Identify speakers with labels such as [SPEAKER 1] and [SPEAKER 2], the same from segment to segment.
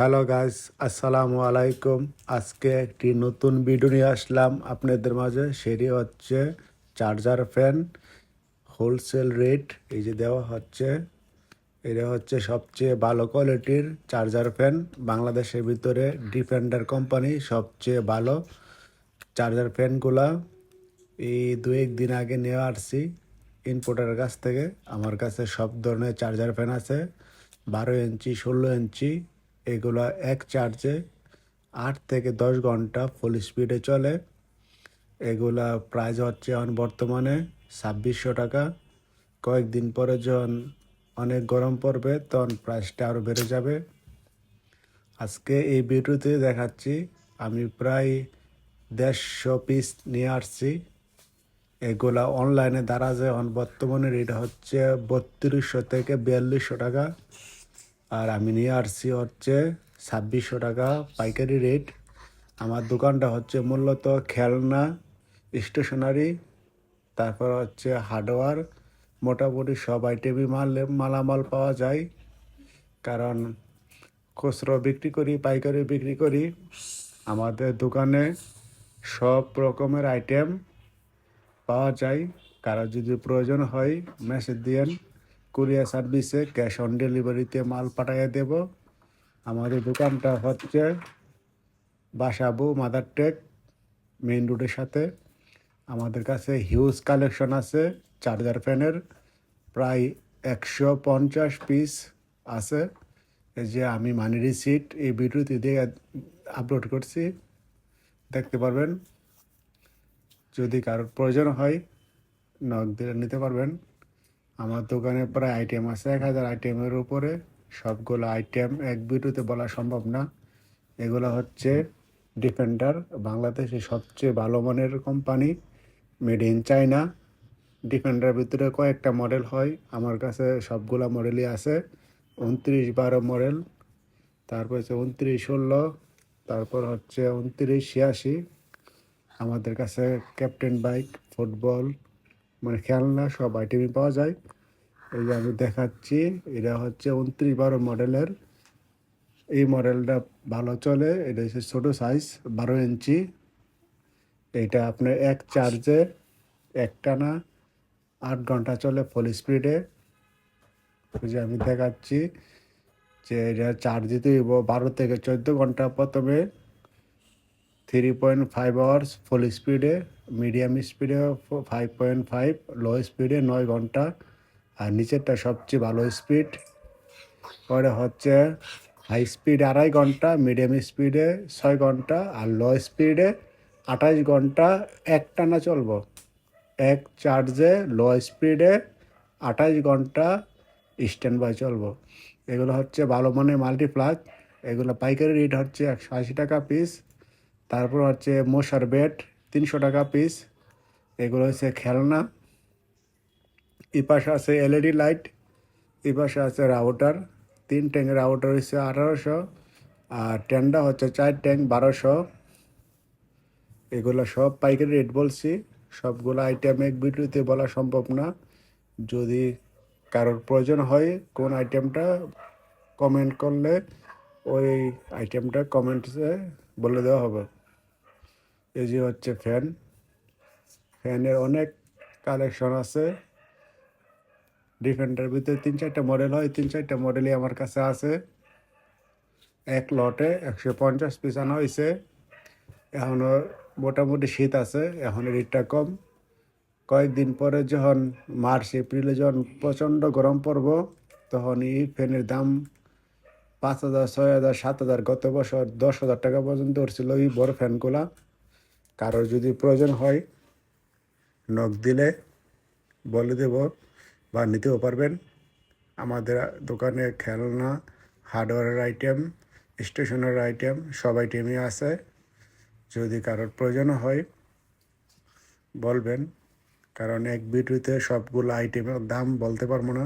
[SPEAKER 1] Hello guys আসসালামু আলাইকুম আজকে একটি নতুন ভিডিও নিয়ে আসলাম আপনাদের মাঝে। সেটি হচ্ছে চার্জার ফ্যান হোলসেল রেট এই যে দেওয়া হচ্ছে। এটা হচ্ছে সবচেয়ে ভালো কোয়ালিটির চার্জার ফ্যান বাংলাদেশের ভিতরে ডিফেন্ডার কোম্পানি সবচেয়ে ভালো চার্জার ফ্যানগুলা এই দু একদিন আগে নিয়ে আসছি ইনপোর্টারের কাছ থেকে। আমার কাছে সব ধরনের চার্জার ফ্যান আছে। বারো ইঞ্চি, ষোলো ইঞ্চি এগুলো এক চার্জে আট থেকে দশ ঘণ্টা ফুল স্পিডে চলে। এগুলা প্রাইস হচ্ছে এখন বর্তমানে ছাব্বিশশো টাকা। কয়েকদিন পরে যখন অনেক গরম পড়বে, তখন প্রাইসটা আরও বেড়ে যাবে। আজকে এই ভিডিওতে দেখাচ্ছি, আমি প্রায় দেড়শো পিস নিয়ে আসছি। এগুলা অনলাইনে দ্বারা যে এখন বর্তমানে রেট হচ্ছে বত্রিশশো থেকে বিয়াল্লিশশো টাকা। আর আমি নিয়ে আসছি হচ্ছে ছাব্বিশশো টাকা পাইকারি রেট আমার দোকানটা হচ্ছে মূলত খেলনা স্টেশনারি তারপর হচ্ছে হার্ডওয়ার মোটামুটি সব আইটেমই মাল, মালামাল পাওয়া যায়। কারণ খুচরো বিক্রি করি, পাইকারি বিক্রি করি, আমাদের দোকানে সব রকমের আইটেম পাওয়া যায়। কারও যদি প্রয়োজন হয় মেসেজ দিয়েন। কুরিয়ার সার্ভিসে ক্যাশ অন ডেলিভারিতে মাল পাঠিয়ে দেব। আমাদের দোকানটা হচ্ছে বাসাবু, মাদার টেক, মেইন রোডের সাথে। আমাদের কাছে হিউজ কালেকশন আছে, চার্জার ফ্যানের, প্রায় একশো পঞ্চাশ পিস আছে। যে আমি মানি রিসিট এই ভিডিওতে দিয়ে আপলোড করছি, দেখতে পারবেন। যদি কারোর প্রয়োজন হয়, নক দিলে নিতে পারবেন। আমার দোকানে প্রায় আইটেম আছে, এক হাজার আইটেমের উপরে সবগুলো আইটেম এক ভিডিওতে বলা সম্ভব না। এগুলো হচ্ছে ডিফেন্ডার বাংলাদেশের সবচেয়ে ভালো মানের company made in China defender ভিতরে কয়েকটা মডেল হয়, আমার কাছে সবগুলো মডেলই আছে। উনত্রিশ বারো মডেল তারপর হচ্ছে উনত্রিশ ষোলো, তারপর হচ্ছে উনত্রিশ ছিয়াশি। আমাদের কাছে ক্যাপ্টেন বাইক ফুটবল মানে খেলনা সব আইটেমই পাওয়া যায়। এই যে আমি দেখাচ্ছি, এটা হচ্ছে উনত্রিশ বারো মডেলের। এই মডেলটা ভালো চলে, এটা হচ্ছে ছোটো সাইজ বারো ইঞ্চি। এইটা আপনার এক চার্জে একটানা আট ঘণ্টা চলে ফুল স্পিডে যে আমি দেখাচ্ছি যে এটা চার্জ দিতে বারো থেকে চোদ্দ ঘণ্টা প্রথমে। Three point five hours full স্পিডে মিডিয়াম স্পিডে ফাইভ পয়েন্ট ফাইভ লো স্পিডে নয় ঘণ্টা। আর নিচেরটা সবচেয়ে ভালো স্পিড পরে হচ্ছে হাই স্পিড আড়াই ঘণ্টা মিডিয়াম স্পিডে ছয় ঘণ্টা, আর লো স্পিডে আঠাশ ঘণ্টা, একটানা চলবো। এক চার্জে লো স্পিডে আঠাশ ঘণ্টা স্ট্যান্ড বাই চলবো। এগুলো হচ্ছে ভালো মানে মাল্টিপ্লাগ এগুলো পাইকারি রেট হচ্ছে একশো আশি টাকা পিস তারপর হচ্ছে মশার বেড তিনশো টাকা পিস এগুলো হচ্ছে খেলনা। এই পাশে আছে এলইডি লাইট এই পাশে আছে রাউটার তিন ট্যাঙ্কের রাউটার হচ্ছে আঠারোশো। আর ট্যান্ডা হচ্ছে চার ট্যাঙ্ক বারোশো। এগুলো সব পাইকারি রেট বলছি। সবগুলো আইটেম এক ভিডিওতে বলা সম্ভব না। যদি কারোর প্রয়োজন হয় কোন আইটেমটা কমেন্ট করলে ওই আইটেমটা কমেন্টসে বলে দেওয়া হবে। এই যে হচ্ছে ফ্যান। ফ্যানের অনেক কালেকশন আছে। ডিফেন্ডার ভিতরে তিন চারটা মডেল হয়, তিন চারটা মডেলই আমার কাছে আছে। এক লটে একশো পঞ্চাশ পিস আনা হয়েছে এখনও মোটামুটি শীত আছে, এখন রেটটা কম। কয়েকদিন পরে যখন মার্চ, এপ্রিলে যখন প্রচণ্ড গরম পড়ব, তখন এই ফ্যানের দাম পাঁচ হাজার, ছয় হাজার, সাত হাজার গত বছর দশ হাজার টাকা পর্যন্ত উঠছিল এই বড় ফ্যানগুলা। কারোর যদি প্রয়োজন হয়, নখ দিলে বলে দেব বা নিতেও পারবেন। আমাদের দোকানে খেলনা, হার্ডওয়্যারের আইটেম, স্টেশনারি আইটেম সব আইটেমই আছে। যদি কারোর প্রয়োজন হয়, বলবেন। কারণ এক ভিডিওতে সবগুলো আইটেমের দাম বলতে পারব না।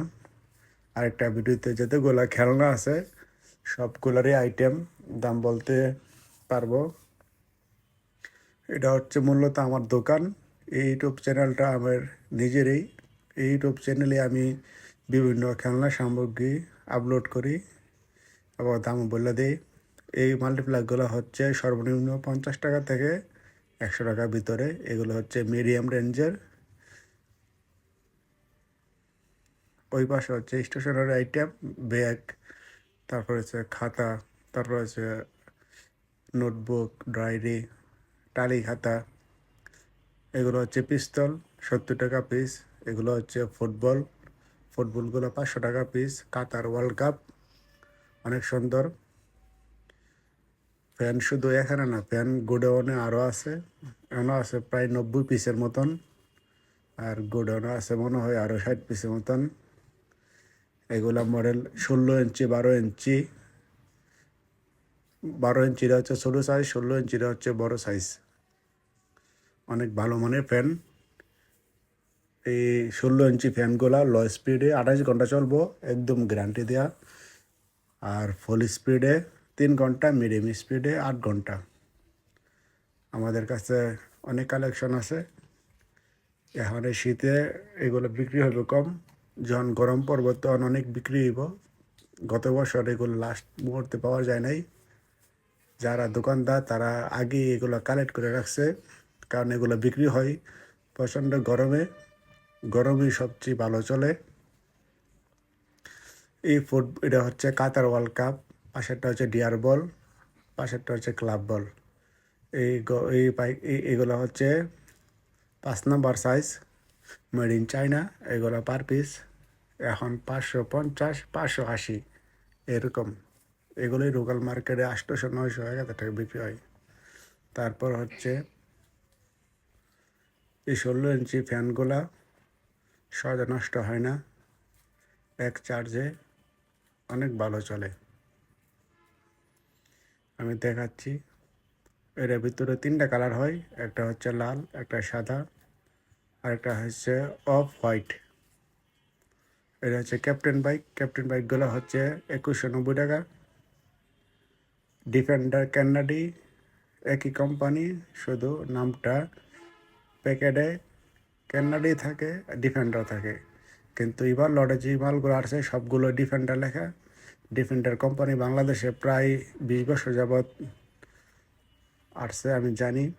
[SPEAKER 1] আরেকটা ভিডিওতে যতগুলো খেলনা আছে, সবগুলোরই আইটেম দাম বলতে পারব। এটা হচ্ছে মূলত আমার দোকান। এই ইউটিউব চ্যানেলটা আমার নিজেরই। এই ইউটিউব চ্যানেলে আমি বিভিন্ন খেলনা সামগ্রী আপলোড করি। এবং দাম বলে দিই। এই মাল্টিপ্লাগগুলো হচ্ছে সর্বনিম্ন পঞ্চাশ টাকা থেকে একশো টাকার ভিতরে। এগুলো হচ্ছে মিডিয়াম রেঞ্জের ওই পাশে হচ্ছে স্টেশনারি আইটেম ব্যাগ তারপর হচ্ছে খাতা, তারপর হচ্ছে নোটবুক ডায়েরি টালি খাতা এগুলো হচ্ছে পিস্তল, সত্তর টাকা পিস এগুলো হচ্ছে ফুটবল। ফুটবলগুলো পাঁচশো টাকা পিস কাতার ওয়ার্ল্ড কাপ অনেক সুন্দর। ফ্যান শুধু এখানে না ফ্যান গোডাউনে আরও আছে। এখনও আছে প্রায় নব্বই পিসের মতন। আর গোডাউনে আছে মনে হয় আরও ষাট পিসের মতন। এগুলা মডেল ষোলো ইঞ্চি বারো ইঞ্চি বারো ইঞ্চিটা হচ্ছে ছোটো সাইজ ষোলো ইঞ্চিটা হচ্ছে বড় সাইজ অনেক ভালো মানের ফ্যান এই ষোলো ইঞ্চি ফ্যানগুলা লো স্পিডে আঠাশ ঘণ্টা চলবো, একদম গ্যারান্টি দেওয়া আর ফুল স্পিডে তিন ঘণ্টা মিডিয়াম স্পিডে আট ঘণ্টা। আমাদের কাছে অনেক কালেকশন আছে। এখন শীতে এগুলো বিক্রি হবে কম, যখন গরম পড়ব তখন অনেক বিক্রি হইব। গত বছর এগুলো লাস্ট মুহূর্তে পাওয়া যায় নাই। যারা দোকানদার, তারা আগে এগুলো কালেক্ট করে রাখছে, কারণ এগুলো বিক্রি হয় প্রচণ্ড গরমে। গরমই সবচেয়ে ভালো চলে। এই ফুট এটা হচ্ছে কাতার ওয়ার্ল্ড কাপ পাশেরটা হচ্ছে ডিয়ার বল পাশেরটা হচ্ছে ক্লাব বল এই এই পাই এগুলো হচ্ছে পাঁচ number size made in China এগুলো পার পিস এখন পাঁচশো পঞ্চাশ, পাঁচশো আশি, এরকম। এগুলোই লোকাল মার্কেটে আটশোশো, নয়শো, এক হাজার টাকা বিক্রি হয়। তারপর হচ্ছে এই ষোলো ইঞ্চি ফ্যানগুলা সহজে নষ্ট হয় না, এক চার্জে অনেক ভালো চলে। আমি দেখাচ্ছি এর ভিতরে তিনটা কালার হয়, একটা হচ্ছে লাল, একটা সাদা আর একটা হচ্ছে অফ হোয়াইট এটা হচ্ছে ক্যাপ্টেন বাইক ক্যাপ্টেন বাইকগুলো হচ্ছে একুশশো নব্বই টাকা। ডিফেন্ডার ক্যানাডি একই কোম্পানি শুধু নামটা প্যাকেটে ক্যানাডি থাকে ডিফেন্ডার থাকে। কিন্তু এবার লটে যে মালগুলো আসছে সবগুলো ডিফেন্ডার লেখা। ডিফেন্ডার কোম্পানি বাংলাদেশে প্রায় বিশ বছর যাবৎ আসছে, আমি জানি।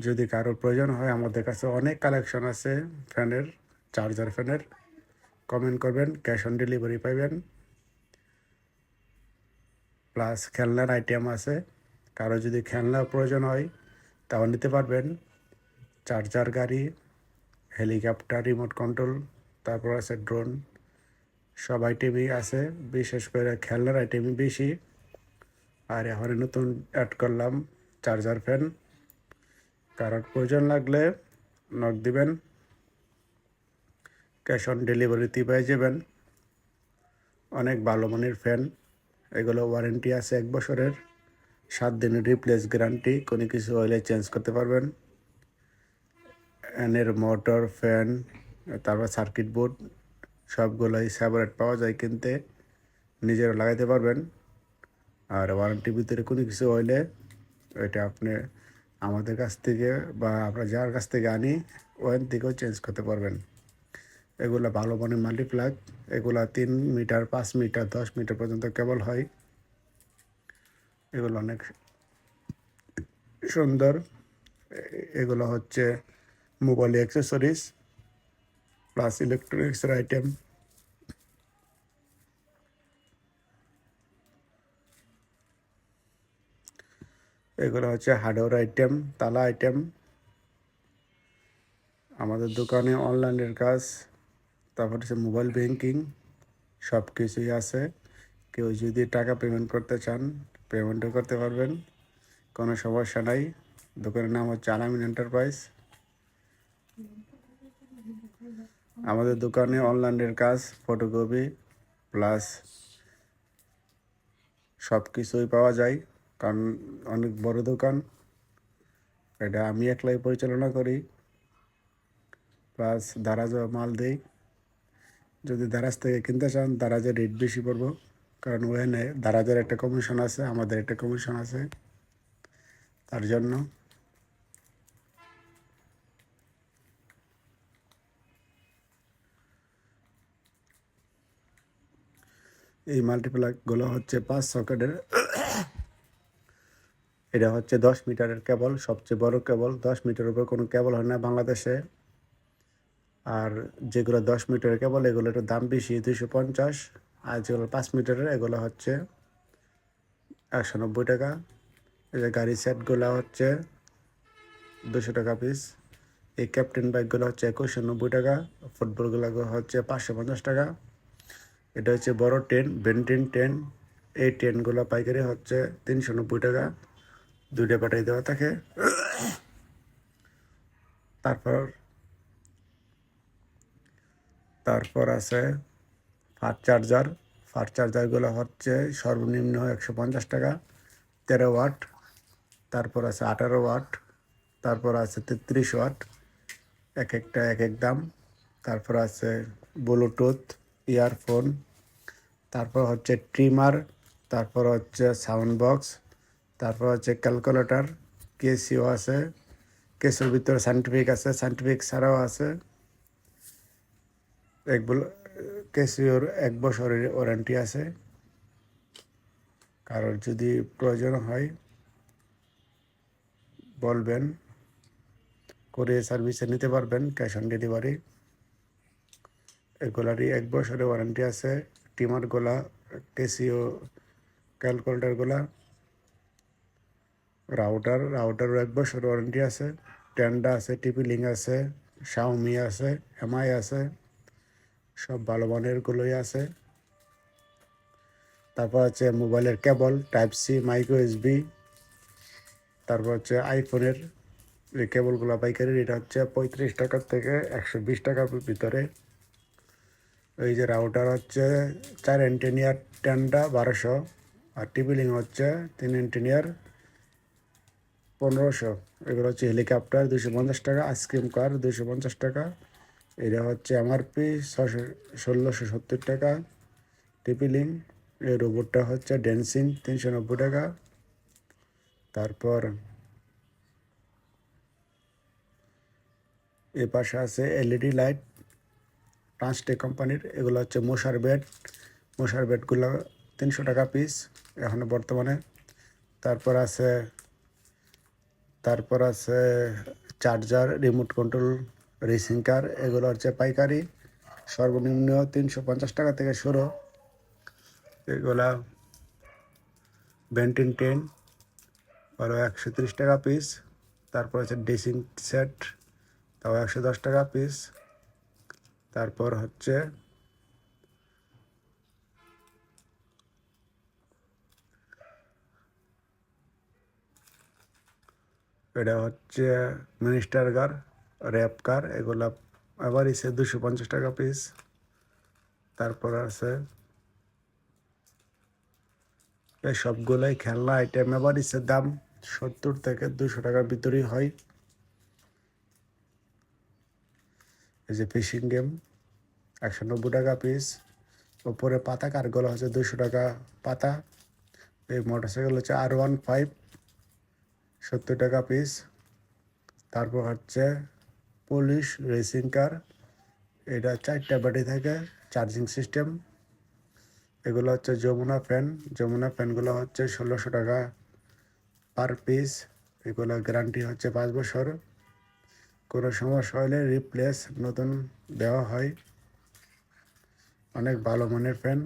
[SPEAKER 1] যদি কারোর প্রয়োজন হয়, আমাদের কাছে অনেক কালেকশন আছে, ফ্যানের চার্জার ফ্যানের। কমেন্ট করবেন ক্যাশ অন ডেলিভারি পাবেন প্লাস খেলনার আইটেম আছে। কারও যদি খেলনার প্রয়োজন হয়, তাও নিতে পারবেন। চার্জার গাড়ি, হেলিকপ্টার, রিমোট কন্ট্রোল, তারপর আছে ড্রোন। সব আইটেমই আছে, বিশেষ করে খেলনার আইটেমই বেশি। আর এখন নতুন অ্যাড করলাম চার্জার ফ্যান। কারোর প্রয়োজন লাগলে নক দিবেন। ক্যাশ অন ডেলিভারিতে পেয়ে যাবেন। অনেক ভালো মানের ফ্যান। এগুলো ওয়ারেন্টি আছে এক বছরের। সাত দিনের রিপ্লেস গ্যারান্টি কোনো কিছু হলে চেঞ্জ করতে পারবেন। এনের মোটর ফ্যান তারপর সার্কিট বোর্ড সবগুলোই সেপারেট পাওয়া যায় কিনতে। নিজেরা লাগাইতে পারবেন। আর ওয়ারেন্টির ভিতরে কোনো কিছু হইলে ওইটা আপনি আমাদের কাছ থেকে বা আমরা যার কাছ থেকে আনি, ওখান থেকেও চেঞ্জ করতে পারবেন। এগুলো ভালো বনে মানের মাল্টিপ্লাগ এগুলো তিন মিটার, পাঁচ মিটার, দশ মিটার পর্যন্ত কেবল হয়। এগুলো অনেক সুন্দর। এগুলো হচ্ছে মোবাইল অ্যাক্সেসরিজ প্লাস ইলেকট্রনিক্সের আইটেম। এগুলো হচ্ছে হার্ডওয়্যার আইটেম, তালা আইটেম। আমাদের দোকানে অনলাইনের কাজ। তারপর হচ্ছে মোবাইল ব্যাংকিং সব কিছুই আছে। কেউ যদি টাকা পেমেন্ট করতে চান পেমেন্টও করতে পারবেন, কোনো সমস্যা নাই। দোকানের নাম হচ্ছে আলামিন এন্টারপ্রাইজ আমাদের দোকানে অনলাইনের কাজ ফটোকপি প্লাস সব কিছুই পাওয়া যায়, কারণ অনেক বড় দোকান। এটা আমি একলাই পরিচালনা করি প্লাস দারাজও মাল দেই। যদি দারাজ থেকে কিনতে চান, দারাজের রেট বেশি পড়ব। কারণ ওখানে দারাজের একটা কমিশন আছে, আমাদের একটা কমিশন আছে। তার জন্য এই মাল্টিপ্লাগগুলো হচ্ছে পাঁচ সকেটের এটা হচ্ছে দশ মিটারের কেবল সবচেয়ে বড় কেবল দশ মিটারের উপর কোনো কেবল হয় না বাংলাদেশে। আর যেগুলো দশ মিটারের কেবল এগুলো একটু দাম বেশি, দুইশো পঞ্চাশ। আর যেগুলো পাঁচ মিটারের, এগুলো হচ্ছে একশো নব্বই টাকা। এই যে গাড়ি সেটগুলো হচ্ছে দুশো টাকা পিস এই ক্যাপ্টেন বাইকগুলো হচ্ছে একুশশো নব্বই টাকা। ফুটবলগুলো হচ্ছে পাঁচশো পঞ্চাশ টাকা। এটা হচ্ছে বড় টেন বেন্টিন টেন এই টেনগুলো পাইকারি হচ্ছে তিনশো নব্বই টাকা। দুইটা পাঠিয়ে দেওয়া থাকে। তারপর তারপর আছে ফার চার্জার ফার চার্জারগুলো হচ্ছে সর্বনিম্ন একশো পঞ্চাশ টাকা, তেরো ওয়াট। তারপর আছে আঠারো ওয়াট। তারপর আছে তেত্রিশ ওয়াট। এক একটা, এক এক দাম। তারপর আছে ব্লুটুথ, ইয়ারফোন। তারপর হচ্ছে ট্রিমার। তারপর হচ্ছে সাউন্ড বক্স। তারপর হচ্ছে ক্যালকুলেটর। কেসিও আছে। কেসিওর ভিতরে সাইন্টিফিক আছে। সাইন্টিফিক ছাড়াও আছে। এক কেসিওর এক বছরের ওয়ারেন্টি আছে। কারোর যদি প্রয়োজন হয়, বলবেন করে সার্ভিসে নিতে পারবেন ক্যাশ অন ডেলিভারি এগুলারই এক বছরের ওয়ারেন্টি আছে টিমারগুলা কেসিও ক্যালকুলেটার গোলা। রাউটার রাউটারও এক বছর ওয়ারেন্টি আছে টেন্ডা আছে, টিপি লিঙ্ক আছে শাওমি আছে এমআই আছে। সব ভালো মানেরগুলোই আছে। তারপর হচ্ছে মোবাইলের cable type C micro SB তারপর হচ্ছে আইফোনের এই কেবলগুলো পাইকারি এটা হচ্ছে পঁয়ত্রিশ টাকার থেকে একশো বিশ টাকার ভিতরে। এই যে রাউটার হচ্ছে চার এন্টিনিয়ার টেনটা বারোশো, আর লিঙ্ক হচ্ছে তিন এন্টিনিয়ার পনেরোশো। এগুলো হচ্ছে হেলিকপ্টার দুশো পঞ্চাশ টাকা আইসক্রিম কার দুশো পঞ্চাশ টাকা। এটা হচ্ছে এমআরপি ছশো ষোলোশো সত্তর টাকা। টিপিলিং এই রোবটটা হচ্ছে ড্যান্সিং তিনশো নব্বই টাকা। তারপর এ পাশে আছে এলইডি লাইট পাঁচটি কোম্পানির এগুলো হচ্ছে মশার বেড মশার বেডগুলো তিনশো টাকা পিস এখনও বর্তমানে। তারপর আছে তারপর আছে charger remote control racing car এগুলো হচ্ছে পাইকারি, সর্বনিম্ন তিনশো পঞ্চাশ টাকা থেকে শুরু। এগুলা বেন্টিন টেন আরও একশো তিরিশ টাকা পিস তারপর হচ্ছে ড্রেসিং সেট তাও একশো দশ টাকা পিস তারপর হচ্ছে এটা হচ্ছে মিনিস্টার কার র্যাপ কার, এগুলা আবার ইসে দুশো পঞ্চাশ টাকা পিস তারপর আছে এই সবগুলাই খেলনা আইটেম এবার ইসের দাম সত্তর থেকে দুশো টাকার ভিতরেই হয়। এই যে ফিশিং গেম একশো নব্বই টাকা পিস ওপরে পাতা কারগুলো হচ্ছে দুশো টাকা পাতা। এই মোটরসাইকেল হচ্ছে আর ওয়ান ফাইভ সত্তর টাকা পিস তারপর হচ্ছে পুলিশ রেসিং কার এটা চারটা ব্যাটারি থাকে চার্জিং সিস্টেম এগুলো হচ্ছে যমুনা ফ্যান যমুনা ফ্যানগুলো হচ্ছে ষোলোশো টাকা পার পিস এগুলো গ্যারান্টি হচ্ছে পাঁচ বছর। কোনো সমস্যা হলে রিপ্লেস নতুন দেওয়া হয়। অনেক ভালো মানের ফ্যান